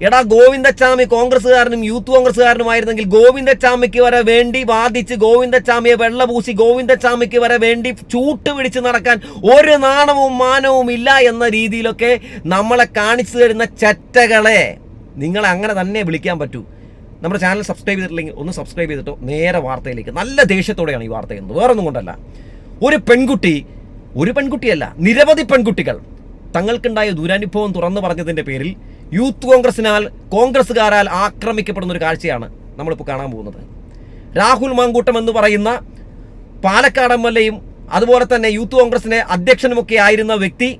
എടാ ഗോവിന്ദച്ചാമി കോൺഗ്രസ്സുകാരനും യൂത്ത് കോൺഗ്രസ്സുകാരനുമായിരുന്നെങ്കിൽ ഗോവിന്ദച്ചാമിക്ക് വരെ വേണ്ടി വാദിച്ച് ഗോവിന്ദച്ചാമിയെ വെള്ളപൂശി ഗോവിന്ദച്ചാമിക്ക് വരെ വേണ്ടി ചൂട്ട് പിടിച്ച് നടക്കാൻ ഒരു നാണവും മാനവും ഇല്ല എന്ന രീതിയിലൊക്കെ നമ്മളെ കാണിച്ചു തരുന്ന ചറ്റകളെ നിങ്ങളെ അങ്ങനെ തന്നെ വിളിക്കാൻ പറ്റൂ. നമ്മുടെ ചാനൽ സബ്സ്ക്രൈബ് ചെയ്തിട്ടില്ലെങ്കിൽ ഒന്ന് സബ്സ്ക്രൈബ് ചെയ്തിട്ടോ. നേരെ വാർത്തയിലേക്ക്. നല്ല ദേഷ്യത്തോടെയാണ് ഈ വാർത്ത ചെയ്യുന്നത്. വേറൊന്നും കൊണ്ടല്ല. ഒരു പെൺകുട്ടി ഒരു പെൺകുട്ടിയല്ല നിരവധി പെൺകുട്ടികൾ തങ്ങൾക്കുണ്ടായ ദുരനുഭവം തുറന്നു പറഞ്ഞതിന്റെ പേരിൽ യൂത്ത് കോൺഗ്രസിനാൽ കോൺഗ്രസ്സുകാരാൽ ആക്രമിക്കപ്പെടുന്ന ഒരു കാഴ്ചയാണ് നമ്മളിപ്പോൾ കാണാൻ പോകുന്നത്. രാഹുൽ മാങ്കൂട്ടം എന്ന് പറയുന്ന പാലക്കാട് എം എൽ എയും അതുപോലെ തന്നെ യൂത്ത് കോൺഗ്രസിന്റെ അധ്യക്ഷനുമൊക്കെ ആയിരുന്ന വ്യക്തി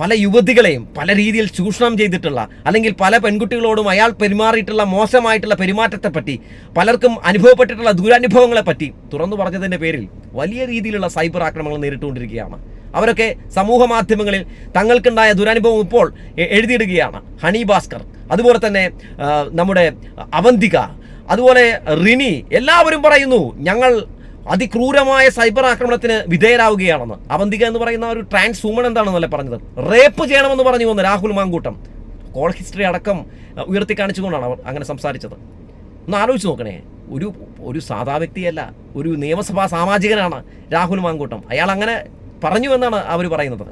പല യുവതികളെയും പല രീതിയിൽ ചൂഷണം ചെയ്തിട്ടുള്ള അല്ലെങ്കിൽ പല പെൺകുട്ടികളോടും അയാൾ പെരുമാറിയിട്ടുള്ള മോശമായിട്ടുള്ള പെരുമാറ്റത്തെപ്പറ്റി പലർക്കും അനുഭവപ്പെട്ടിട്ടുള്ള ദുരനുഭവങ്ങളെപ്പറ്റി തുറന്നു പറഞ്ഞതിന്റെ പേരിൽ വലിയ രീതിയിലുള്ള സൈബർ ആക്രമണങ്ങൾ നേരിട്ടുകൊണ്ടിരിക്കുകയാണ്. അവരൊക്കെ സമൂഹ മാധ്യമങ്ങളിൽ തങ്ങൾക്കുണ്ടായ ദുരനുഭവം ഇപ്പോൾ എഴുതിയിടുകയാണ്. ഹണി ഭാസ്കർ അതുപോലെ തന്നെ നമ്മുടെ അവന്തിക അതുപോലെ റിനി എല്ലാവരും പറയുന്നു ഞങ്ങൾ അതിക്രൂരമായ സൈബർ ആക്രമണത്തിന് വിധേയരാവുകയാണെന്ന്. അവന്തിക എന്ന് പറയുന്ന ഒരു ട്രാൻസ് ഹ്യൂമൺ എന്താണെന്നല്ലേ പറഞ്ഞത്? റേപ്പ് ചെയ്യണമെന്ന് പറഞ്ഞു വന്നു രാഹുൽ മാങ്കൂട്ടം. കോൾ ഹിസ്റ്ററി അടക്കം ഉയർത്തി കാണിച്ചുകൊണ്ടാണ് അവർ അങ്ങനെ സംസാരിച്ചത്. ഒന്ന് ആലോചിച്ച് നോക്കണേ. ഒരു ഒരു സാധാ വ്യക്തിയല്ല ഒരു നിയമസഭാ സാമാജികനാണ് രാഹുൽ മാങ്കൂട്ടം. അയാൾ അങ്ങനെ പറഞ്ഞു എന്നാണ് അവർ പറയുന്നത്.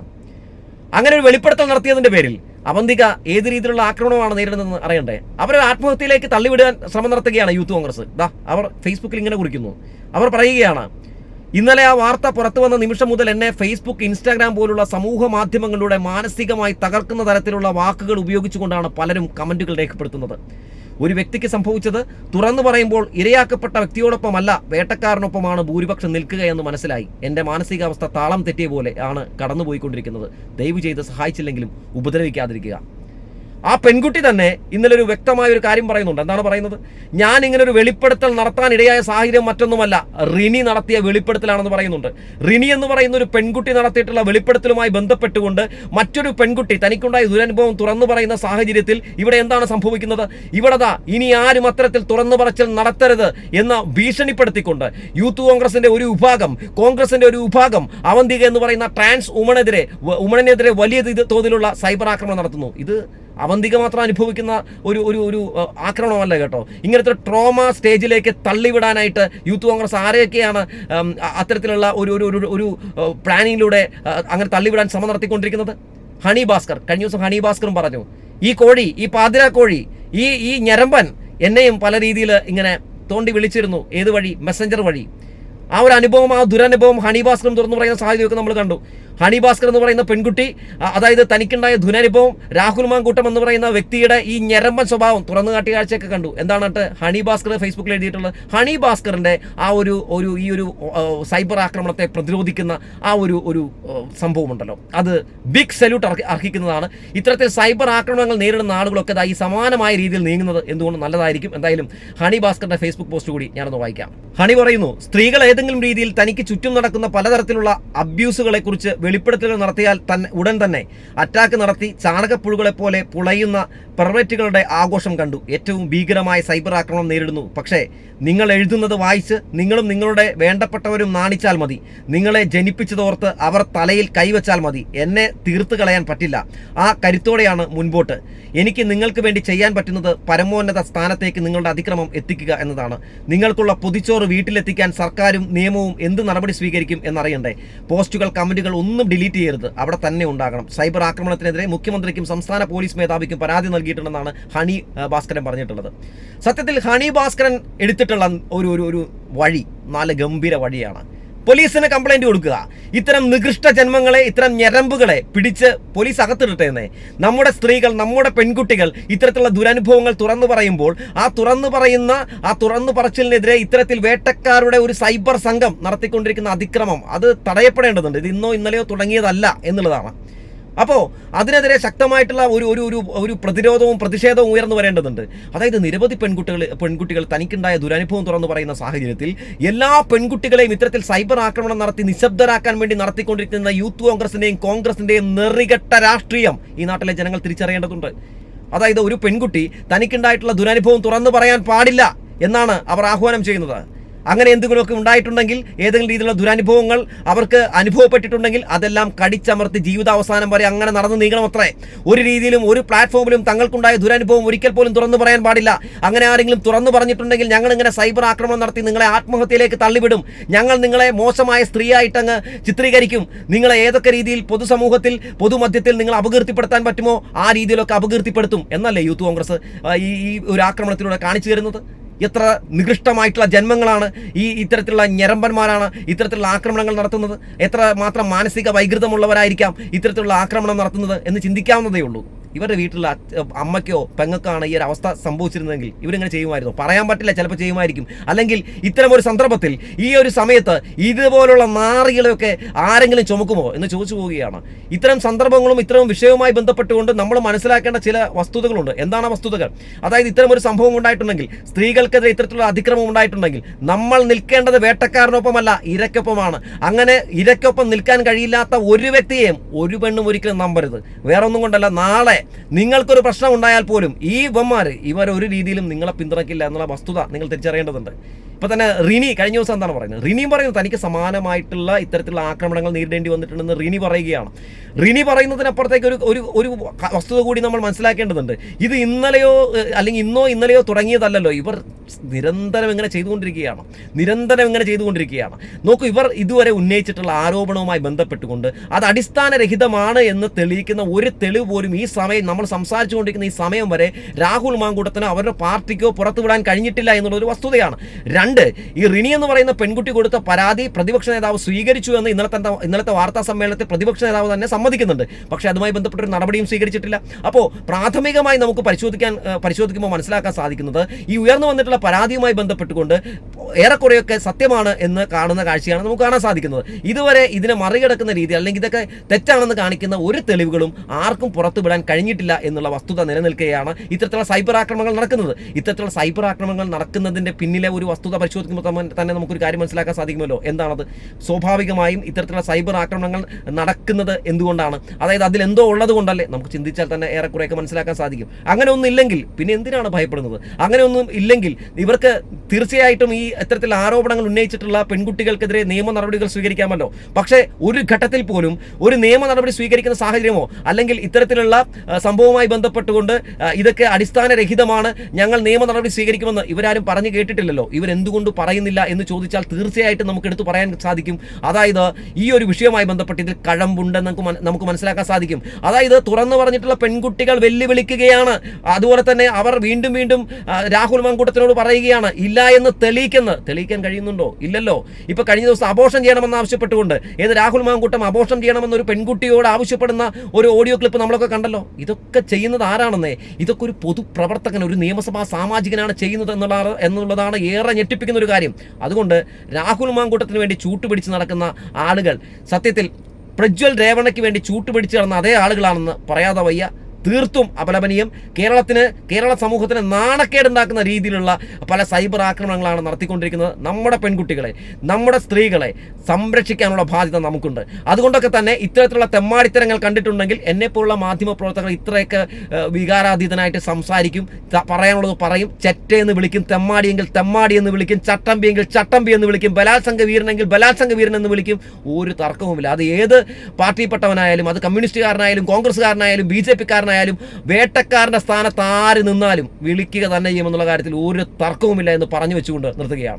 അങ്ങനെ ഒരു വെളിപ്പെടുത്തൽ നടത്തിയതിന്റെ പേരിൽ അവന്തിക ഏത് രീതിയിലുള്ള ആക്രമണമാണ് നേരിടുന്നതെന്ന് അറിയണ്ടേ? അവരെ ആത്മഹത്യയിലേക്ക് തള്ളിവിടാൻ ശ്രമം നടത്തുകയാണ് യൂത്ത് കോൺഗ്രസ്. ദാ അവർ ഫേസ്ബുക്കിൽ ഇങ്ങനെ കുറിക്കുന്നു. അവർ പറയുകയാണ് ഇന്നലെ ആ വാർത്ത പുറത്തു വന്ന നിമിഷം മുതൽ എന്നെ ഫേസ്ബുക്ക് ഇൻസ്റ്റാഗ്രാം പോലുള്ള സമൂഹ മാധ്യമങ്ങളിലൂടെ മാനസികമായി തകർക്കുന്ന തരത്തിലുള്ള വാക്കുകൾ ഉപയോഗിച്ചുകൊണ്ടാണ് പലരും കമന്റുകൾ രേഖപ്പെടുത്തുന്നത്. ഒരു വ്യക്തിക്ക് സംഭവിച്ചത് തുറന്നു പറയുമ്പോൾ ഇരയാക്കപ്പെട്ട വ്യക്തിയോടൊപ്പമല്ല വേട്ടക്കാരനൊപ്പമാണ് ഭൂരിപക്ഷം നിൽക്കുകയെന്ന് മനസ്സിലായി. എന്റെ മാനസികാവസ്ഥ താളം തെറ്റിയ പോലെ ആണ് കടന്നുപോയിക്കൊണ്ടിരിക്കുന്നത്. ദയവ് ചെയ്ത് സഹായിച്ചില്ലെങ്കിലും ഉപദ്രവിക്കാതിരിക്കുക. ആ പെൺകുട്ടി തന്നെ ഇന്നലെ ഒരു വ്യക്തമായ ഒരു കാര്യം പറയുന്നുണ്ട്. എന്താണ് പറയുന്നത്? ഞാൻ ഇങ്ങനെ ഒരു വെളിപ്പെടുത്തൽ നടത്താൻ ഇടയായ സാഹചര്യം മറ്റൊന്നുമല്ല. റിനി നടത്തിയ വെളിപ്പെടുത്തലാണെന്ന് പറയുന്നുണ്ട്. റിനി എന്ന് പറയുന്ന ഒരു പെൺകുട്ടി നടത്തിയിട്ടുള്ള വെളിപ്പെടുത്തലുമായി ബന്ധപ്പെട്ടുകൊണ്ട് മറ്റൊരു പെൺകുട്ടി തനിക്കുണ്ടായ ദുരനുഭവം തുറന്നു പറയുന്ന സാഹചര്യത്തിൽ ഇവിടെ എന്താണ് സംഭവിക്കുന്നത്? ഇവിടെതാ ഇനി ആരും അത്തരത്തിൽ തുറന്നു പറച്ചൽ നടത്തരുത് എന്ന ഭീഷണിപ്പെടുത്തിക്കൊണ്ട് യൂത്ത് കോൺഗ്രസിന്റെ ഒരു വിഭാഗം കോൺഗ്രസിന്റെ ഒരു വിഭാഗം അവന്തിക എന്ന് പറയുന്ന ട്രാൻസ് ഉമണെതിരെ ഉമണിനെതിരെ വലിയ തോതിലുള്ള സൈബർ ആക്രമണം നടത്തുന്നു. ഇത് അവന്തിക മാത്രം അനുഭവിക്കുന്ന ഒരു ഒരു ഒരു ആക്രമണമല്ല കേട്ടോ. ഇങ്ങനത്തെ ട്രോമ സ്റ്റേജിലേക്ക് തള്ളിവിടാനായിട്ട് യൂത്ത് കോൺഗ്രസ് ആരെയൊക്കെയാണ് അത്തരത്തിലുള്ള ഒരു ഒരു ഒരു പ്ലാനിങ്ങിലൂടെ അങ്ങനെ തള്ളിവിടാൻ ശ്രമം നടത്തിക്കൊണ്ടിരിക്കുന്നത്? ഹണി ഭാസ്കർ കഴിഞ്ഞ ദിവസം ഹണി ഭാസ്കറും പറഞ്ഞു ഈ കോഴി ഈ പാതിര കോഴി ഈ ഈ ഞരമ്പൻ എന്നെയും പല രീതിയിൽ ഇങ്ങനെ തോണ്ടി വിളിച്ചിരുന്നു ഏത് വഴി? മെസ്സഞ്ചർ വഴി. ആ ഒരു അനുഭവം ആ ദുരനുഭവം ഹണി ഭാസ്കറും തുറന്നു പറയുന്ന സാഹചര്യമൊക്കെ നമ്മൾ കണ്ടു. ഹണി ഭാസ്കർ എന്ന് പറയുന്ന പെൺകുട്ടി അതായത് തനിക്കുണ്ടായ ദുരനുഭവം രാഹുൽ മാങ്കൂട്ടം എന്ന് പറയുന്ന വ്യക്തിയുടെ ഈ ഞരമ്പൻ സ്വഭാവം തുറന്നു കാട്ടിയ കാഴ്ചയൊക്കെ കണ്ടു. എന്താണ് ഹണി ഭാസ്കർ ഫേസ്ബുക്കിൽ എഴുതിയിട്ടുള്ളത്? ഹണി ഭാസ്കറിന്റെ ആ ഒരു ഒരു ഈ ഒരു സൈബർ ആക്രമണത്തെ പ്രതിരോധിക്കുന്ന ആ ഒരു ഒരു സംഭവം സംഭവമുണ്ടല്ലോ. അത് ബിഗ് സല്യൂട്ട് അർഹിക്കുന്നതാണ്. ഇത്തരത്തിൽ സൈബർ ആക്രമണങ്ങൾ നേരിടുന്ന ആളുകളൊക്കെ ഈ സമാനമായ രീതിയിൽ നീങ്ങുന്നത് എന്തുകൊണ്ട് നല്ലതായിരിക്കും? എന്തായാലും ഹണി ഭാസ്കറിന്റെ ഫേസ്ബുക്ക് പോസ്റ്റ് കൂടി ഞാനൊന്ന് വായിക്കാം. ഹണി പറയുന്നു സ്ത്രീകൾ ഏതെങ്കിലും രീതിയിൽ തനിക്ക് ചുറ്റും നടക്കുന്ന പലതരത്തിലുള്ള അബ്യൂസുകളെ കുറിച്ച് വെളിപ്പെടുത്തലുകൾ നടത്തിയാൽ തന്നെ ഉടൻ തന്നെ അറ്റാക്ക് നടത്തി ചാണകപ്പുഴുകളെ പോലെ പുളയുന്ന പെർവെറ്റുകളുടെ ആഘോഷം കണ്ടു. ഏറ്റവും ഭീകരമായ സൈബർ ആക്രമണം നേരിടുന്നു. പക്ഷേ നിങ്ങൾ എഴുതുന്നത് വായിച്ച് നിങ്ങളും നിങ്ങളുടെ വേണ്ടപ്പെട്ടവരും നാണിച്ചാൽ മതി. നിങ്ങളെ ജനിപ്പിച്ചതോർത്ത് അവർ തലയിൽ കൈവച്ചാൽ മതി. എന്നെ തീർത്ത് കളയാൻ പറ്റില്ല. ആ കരുത്തോടെയാണ് മുൻപോട്ട്. എനിക്ക് നിങ്ങൾക്ക് വേണ്ടി ചെയ്യാൻ പറ്റുന്നത് പരമോന്നത സ്ഥാനത്തേക്ക് നിങ്ങളുടെ അതിക്രമം എത്തിക്കുക എന്നതാണ്. നിങ്ങൾക്കുള്ള പൊതിച്ചോറ് വീട്ടിലെത്തിക്കാൻ സർക്കാരും നിയമവും എന്ത് നടപടി സ്വീകരിക്കും എന്നറിയണ്ടേ? പോസ്റ്റുകൾ കമന്റുകൾ ഒന്നും ഡിലീറ്റ് ചെയ്യരുത്. അവിടെ തന്നെ ഉണ്ടാകണം. സൈബർ ആക്രമണത്തിനെതിരെ മുഖ്യമന്ത്രിക്കും സംസ്ഥാന പോലീസ് മേധാവിക്കും പരാതി നൽകിയിട്ടുണ്ടെന്നാണ് ഹണി ഭാസ്കരൻ പറഞ്ഞിട്ടുള്ളത്. സത്യത്തിൽ ഹണി ഭാസ്കരൻ എടുത്തിട്ടുള്ള ഒരു ഒരു വഴി നല്ല ഗംഭീര വഴിയാണ്. പോലീസിന് കംപ്ലൈന്റ് കൊടുക്കുക. ഇത്തരം നികൃഷ്ട ജന്മങ്ങളെ ഇത്തരം ഞരമ്പുകളെ പിടിച്ച് പോലീസ് അകത്തിടട്ടെന്നേ നമ്മുടെ സ്ത്രീകൾ നമ്മുടെ പെൺകുട്ടികൾ ഇത്തരത്തിലുള്ള ദുരനുഭവങ്ങൾ തുറന്നു പറയുമ്പോൾ ആ തുറന്നു പറയുന്ന ആ തുറന്നു പറച്ചിലിനെതിരെ ഇത്തരത്തിൽ വേട്ടക്കാരുടെ ഒരു സൈബർ സംഘം നടത്തിക്കൊണ്ടിരിക്കുന്ന അതിക്രമം അത് തടയപ്പെടേണ്ടതുണ്ട്. ഇത് ഇന്നോ ഇന്നലെയോ തുടങ്ങിയതല്ല എന്നുള്ളതാണ്. അപ്പോൾ അതിനെതിരെ ശക്തമായിട്ടുള്ള ഒരു ഒരു ഒരു ഒരു പ്രതിരോധവും പ്രതിഷേധവും ഉയർന്നു വരേണ്ടതുണ്ട്. അതായത് നിരവധി പെൺകുട്ടികൾ പെൺകുട്ടികൾ തനിക്കുണ്ടായ ദുരനുഭവം തുറന്നു പറയുന്ന സാഹചര്യത്തിൽ എല്ലാ പെൺകുട്ടികളെയും ഇത്തരത്തിൽ സൈബർ ആക്രമണം നടത്തി നിശബ്ദരാക്കാൻ വേണ്ടി നടത്തിക്കൊണ്ടിരിക്കുന്ന യൂത്ത് കോൺഗ്രസിന്റെയും കോൺഗ്രസിന്റെയും നെറികെട്ട രാഷ്ട്രീയം ഈ നാട്ടിലെ ജനങ്ങൾ തിരിച്ചറിയേണ്ടതുണ്ട്. അതായത് ഒരു പെൺകുട്ടി തനിക്കുണ്ടായിട്ടുള്ള ദുരനുഭവം തുറന്നു പറയാൻ പാടില്ല എന്നാണ് അവർ ആഹ്വാനം ചെയ്യുന്നത്. അങ്ങനെ എന്തെങ്കിലുമൊക്കെ ഉണ്ടായിട്ടുണ്ടെങ്കിൽ ഏതെങ്കിലും രീതിയിലുള്ള ദുരനുഭവങ്ങൾ അവർക്ക് അനുഭവപ്പെട്ടിട്ടുണ്ടെങ്കിൽ അതെല്ലാം കടിച്ചമർത്തി ജീവിതാവസാനം വരെ അങ്ങനെ നടന്നു നീങ്ങണം അത്രേ. ഒരു രീതിയിലും ഒരു പ്ലാറ്റ്ഫോമിലും തങ്ങൾക്കുണ്ടായ ദുരനുഭവം ഒരിക്കൽ പോലും തുറന്നു പറയാൻ പാടില്ല. അങ്ങനെ ആരെങ്കിലും തുറന്നു പറഞ്ഞിട്ടുണ്ടെങ്കിൽ ഞങ്ങൾ ഇങ്ങനെ സൈബർ ആക്രമണം നടത്തി നിങ്ങളെ ആത്മഹത്യയിലേക്ക് തള്ളിവിടും. ഞങ്ങൾ നിങ്ങളെ മോശമായ സ്ത്രീയായിട്ടങ്ങ് ചിത്രീകരിക്കും. നിങ്ങളെ ഏതൊക്കെ രീതിയിൽ പൊതുസമൂഹത്തിൽ പൊതുമധ്യത്തിൽ നിങ്ങൾ അപകീർത്തിപ്പെടുത്താൻ പറ്റുമോ ആ രീതിയിലൊക്കെ അപകീർത്തിപ്പെടുത്തും. എന്നല്ലേ യൂത്ത് കോൺഗ്രസ് ഈ ഈ ഒരു ആക്രമണത്തിലൂടെ കാണിച്ചു തരുന്നത്? എത്ര നികൃഷ്ടമായിട്ടുള്ള ജന്മങ്ങളാണ് ഈ ഇത്തരത്തിലുള്ള ഞരമ്പന്മാരാണ് ഇത്തരത്തിലുള്ള ആക്രമണങ്ങൾ നടത്തുന്നത്? എത്ര മാത്രം മാനസിക വൈകൃതമുള്ളവരായിരിക്കാം ഇത്തരത്തിലുള്ള ആക്രമണം നടത്തുന്നത് എന്ന് ചിന്തിക്കാവുന്നതേ ഉള്ളൂ. ഇവരുടെ വീട്ടിലുള്ള അമ്മയ്ക്കോ പെങ്ങൾക്കാണ് ഈ ഒരു അവസ്ഥ സംഭവിച്ചിരുന്നെങ്കിൽ ഇവരിങ്ങനെ ചെയ്യുമായിരുന്നു. പറയാൻ പറ്റില്ല ചിലപ്പോൾ ചെയ്യുമായിരിക്കും. അല്ലെങ്കിൽ ഇത്തരം ഒരു സന്ദർഭത്തിൽ ഈ ഒരു സമയത്ത് ഇതുപോലുള്ള നാറികളെയൊക്കെ ആരെങ്കിലും ചുമക്കുമോ എന്ന് ചോദിച്ചു പോവുകയാണ്. ഇത്തരം സന്ദർഭങ്ങളും ഇത്തരം വിഷയവുമായി ബന്ധപ്പെട്ടുകൊണ്ട് നമ്മൾ മനസ്സിലാക്കേണ്ട ചില വസ്തുതകളുണ്ട്. എന്താണ് വസ്തുതകൾ? അതായത് ഇത്തരം ഒരു സംഭവം ഉണ്ടായിട്ടുണ്ടെങ്കിൽ സ്ത്രീകൾക്കെതിരെ ഇത്തരത്തിലുള്ള അതിക്രമം ഉണ്ടായിട്ടുണ്ടെങ്കിൽ നമ്മൾ നിൽക്കേണ്ടത് വേട്ടക്കാരനൊപ്പമല്ല ഇരക്കൊപ്പമാണ് അങ്ങനെ ഇരക്കൊപ്പം നിൽക്കാൻ കഴിയില്ലാത്ത ഒരു വ്യക്തിയെയും ഒരു പെണ്ണും ഒരിക്കലും നമ്പരുത്. വേറൊന്നും കൊണ്ടല്ല നാളെ നിങ്ങൾക്കൊരു പ്രശ്നം ഉണ്ടായാൽ പോലും ഈ ഇവന്മാർ ഇവർ ഒരു രീതിയിലും നിങ്ങളെ പിന്തുണയ്ക്കില്ല എന്നുള്ള വസ്തുത നിങ്ങൾ തിരിച്ചറിയേണ്ടതുണ്ട്. ഇപ്പൊ തന്നെ റിനി കഴിഞ്ഞ ദിവസം എന്താണ് പറയുന്നത്? റിനി പറയുന്നത് തനിക്ക് സമാനമായിട്ടുള്ള ഇത്തരത്തിലുള്ള ആക്രമണങ്ങൾ നേരിടേണ്ടി വന്നിട്ടുണ്ടെന്ന് റിനി പറയുകയാണ്. റിനി പറയുന്നതിനപ്പുറത്തേക്ക് ഒരു ഒരു ഒരു വസ്തുത കൂടി നമ്മൾ മനസ്സിലാക്കേണ്ടതുണ്ട്. ഇത് ഇന്നലെയോ അല്ലെങ്കിൽ ഇന്നോ ഇന്നലെയോ തുടങ്ങിയതല്ലല്ലോ. ഇവർ നിരന്തരം ഇങ്ങനെ ചെയ്തുകൊണ്ടിരിക്കുകയാണ്. നിരന്തരം ഇങ്ങനെ ചെയ്തുകൊണ്ടിരിക്കുകയാണ്. നോക്കൂ ഇവർ ഇതുവരെ ഉന്നയിച്ചിട്ടുള്ള ആരോപണവുമായി ബന്ധപ്പെട്ടുകൊണ്ട് അത് അടിസ്ഥാനരഹിതമാണ് എന്ന് തെളിയിക്കുന്ന ഒരു തെളിവ് പോലും ഈ നമ്മൾ സംസാരിച്ചുകൊണ്ടിരിക്കുന്ന ഈ സമയം വരെ രാഹുൽ മാങ്കൂട്ടത്തിന് അവരുടെ പാർട്ടിക്കോ പുറത്തു വിടാൻ കഴിഞ്ഞിട്ടില്ല എന്നുള്ള ഒരു വസ്തുതയാണ്. രണ്ട് ഈ റിനി എന്ന് പറയുന്ന പെൺകുട്ടി കൊടുത്ത പരാതി പ്രതിപക്ഷ നേതാവ് സ്വീകരിച്ചു എന്ന് ഇന്നലത്തെ ഇന്നലത്തെ വാർത്താ സമ്മേളനത്തിൽ പ്രതിപക്ഷ നേതാവ് തന്നെ സമ്മതിക്കുന്നുണ്ട്. പക്ഷേ അതുമായി ബന്ധപ്പെട്ട ഒരു നടപടിയും സ്വീകരിച്ചിട്ടില്ല. അപ്പോൾ പ്രാഥമികമായി നമുക്ക് പരിശോധിക്കാൻ പരിശോധിക്കുമ്പോൾ മനസ്സിലാക്കാൻ സാധിക്കുന്നത് ഈ ഉയർന്നു വന്നിട്ടുള്ള പരാതിയുമായി ബന്ധപ്പെട്ടുകൊണ്ട് ഏറെക്കുറെയൊക്കെ സത്യമാണ് എന്ന് കാണുന്ന കാഴ്ചയാണ് നമുക്ക് കാണാൻ സാധിക്കുന്നത്. ഇതുവരെ ഇതിനെ മറികടക്കുന്ന രീതി അല്ലെങ്കിൽ ഇതൊക്കെ തെറ്റാണെന്ന് കാണിക്കുന്ന ഒരു തെളിവുകളും ആർക്കും പുറത്തുവിടാൻ കഴിഞ്ഞിട്ടില്ല എന്നുള്ള വസ്തുത നിലനിൽക്കുകയാണ് ഇത്തരത്തിലുള്ള സൈബർ ആക്രമണങ്ങൾ നടക്കുന്നത്. ഇത്തരത്തിലുള്ള സൈബർ ആക്രമണങ്ങൾ നടക്കുന്നതിന്റെ പിന്നിലെ ഒരു വസ്തുത പരിശോധിക്കുമ്പോൾ തന്നെ നമുക്കൊരു കാര്യം മനസ്സിലാക്കാൻ സാധിക്കുമല്ലോ. എന്താണത്? സ്വാഭാവികമായും ഇത്തരത്തിലുള്ള സൈബർ ആക്രമണങ്ങൾ നടക്കുന്നത് എന്തുകൊണ്ടാണ്? അതായത് അതിൽ എന്തോ ഉള്ളത് കൊണ്ടല്ലേ നമുക്ക് ചിന്തിച്ചാൽ തന്നെ ഏറെക്കുറെയൊക്കെ മനസ്സിലാക്കാൻ സാധിക്കും. അങ്ങനെ ഒന്നും ഇല്ലെങ്കിൽ പിന്നെ എന്തിനാണ് ഭയപ്പെടുന്നത്? അങ്ങനെ ഒന്നും ഇല്ലെങ്കിൽ ഇവർക്ക് തീർച്ചയായിട്ടും ഈ ഇത്തരത്തിലുള്ള ആരോപണങ്ങൾ ഉന്നയിച്ചിട്ടുള്ള പെൺകുട്ടികൾക്കെതിരെ നിയമ നടപടികൾ സ്വീകരിക്കാമല്ലോ. പക്ഷേ ഒരു ഘട്ടത്തിൽ പോലും ഒരു നിയമ നടപടി സ്വീകരിക്കുന്ന സാഹചര്യമോ അല്ലെങ്കിൽ ഇത്തരത്തിലുള്ള സംഭവവുമായി ബന്ധപ്പെട്ടുകൊണ്ട് ഇതൊക്കെ അടിസ്ഥാനരഹിതമാണ്. ഞങ്ങൾ നിയമ നടപടി സ്വീകരിക്കുമെന്ന് ഇവരാരും പറഞ്ഞു കേട്ടിട്ടില്ലല്ലോ. ഇവരെന്തുകൊണ്ട് പറയുന്നില്ല എന്ന് ചോദിച്ചാൽ തീർച്ചയായിട്ടും നമുക്ക് എടുത്തു പറയാൻ സാധിക്കും. അതായത് ഈ ഒരു വിഷയവുമായി ബന്ധപ്പെട്ട് ഇതിൽ കഴമ്പുണ്ടെന്ന് നമുക്ക് നമുക്ക് മനസ്സിലാക്കാൻ സാധിക്കും. അതായത് തുറന്നു പറഞ്ഞിട്ടുള്ള പെൺകുട്ടികൾ വെല്ലുവിളിക്കുകയാണ്. അതുപോലെ തന്നെ അവർ വീണ്ടും വീണ്ടും രാഹുൽ മങ്കൂട്ടത്തിനോട് പറയുകയാണ് ഇല്ല എന്ന് തെളിയിക്കുന്നത് തെളിയിക്കാൻ കഴിയുന്നുണ്ടോ? ഇല്ലല്ലോ. ഇപ്പൊ കഴിഞ്ഞ ദിവസം അബോഷം ചെയ്യണമെന്ന് ആവശ്യപ്പെട്ടുകൊണ്ട് ഏത് രാഹുൽ മാങ്കൂട്ടം അബോഷം ചെയ്യണമെന്ന് ഒരു പെൺകുട്ടിയോട് ആവശ്യപ്പെടുന്ന ഒരു ഓഡിയോ ക്ലിപ്പ് നമ്മളൊക്കെ കണ്ടല്ലോ? ഇതൊക്കെ ചെയ്യുന്നത് ആരാണെന്നേ? ഇതൊക്കെ ഒരു പൊതുപ്രവർത്തകൻ ഒരു നിയമസഭാ സാമാജികനാണ് ചെയ്യുന്നത് എന്നുള്ളതാണ് എന്നുള്ളതാണ് ഏറെ ഞെട്ടിപ്പിക്കുന്ന ഒരു കാര്യം. അതുകൊണ്ട് രാഹുൽ മാങ്കൂട്ടത്തിന് വേണ്ടി ചൂട്ടുപിടിച്ച് നടക്കുന്ന ആളുകൾ സത്യത്തിൽ പ്രജ്വൽ രേവണയ്ക്ക് വേണ്ടി ചൂട്ടുപിടിച്ച് നടന്ന അതേ ആളുകളാണെന്ന് പറയാതെ വയ്യ. തീർത്തും അപലപനീയം. കേരളത്തിന് കേരള സമൂഹത്തിന് നാണക്കേടുണ്ടാക്കുന്ന രീതിയിലുള്ള പല സൈബർ ആക്രമണങ്ങളാണ് നടത്തിക്കൊണ്ടിരിക്കുന്നത് നമ്മുടെ പെൺകുട്ടികളെ നമ്മുടെ സ്ത്രീകളെ സംരക്ഷിക്കാനുള്ള ബാധ്യത നമുക്കുണ്ട്. അതുകൊണ്ടൊക്കെ തന്നെ ഇത്തരത്തിലുള്ള തെമ്മാടിത്തരങ്ങൾ കണ്ടിട്ടുണ്ടെങ്കിൽ എന്നെപ്പോലുള്ള മാധ്യമ പ്രവർത്തകർ ഇത്രയൊക്കെ വികാരാതീതനായിട്ട് സംസാരിക്കും പറയാനുള്ളത് പറയും ചെറ്റയെന്ന് വിളിക്കും തെമ്മാടിയെങ്കിൽ തെമ്മാടി എന്ന് വിളിക്കും ചട്ടമ്പിയെങ്കിൽ ചട്ടമ്പി എന്ന് വിളിക്കും ബലാത്സംഗ വീരനെങ്കിൽ ബലാത്സംഗ വീരൻ എന്ന് വിളിക്കും ഒരു തർക്കവുമില്ല. അത് ഏത് പാർട്ടിപ്പെട്ടവനായാലും അത് കമ്മ്യൂണിസ്റ്റുകാരനായാലും കോൺഗ്രസ്സുകാരനായാലും ബി ജെ പിക്കാരനായാലും വേട്ടക്കാരന്റെ സ്ഥാനത്ത് ആര് നിന്നാലും വിളിക്കുക തന്നെ ചെയ്യുമെന്നുള്ള കാര്യത്തിൽ ഒരു തർക്കവുമില്ല എന്ന് പറഞ്ഞു വെച്ചുകൊണ്ട് നിർത്തുകയാണ്.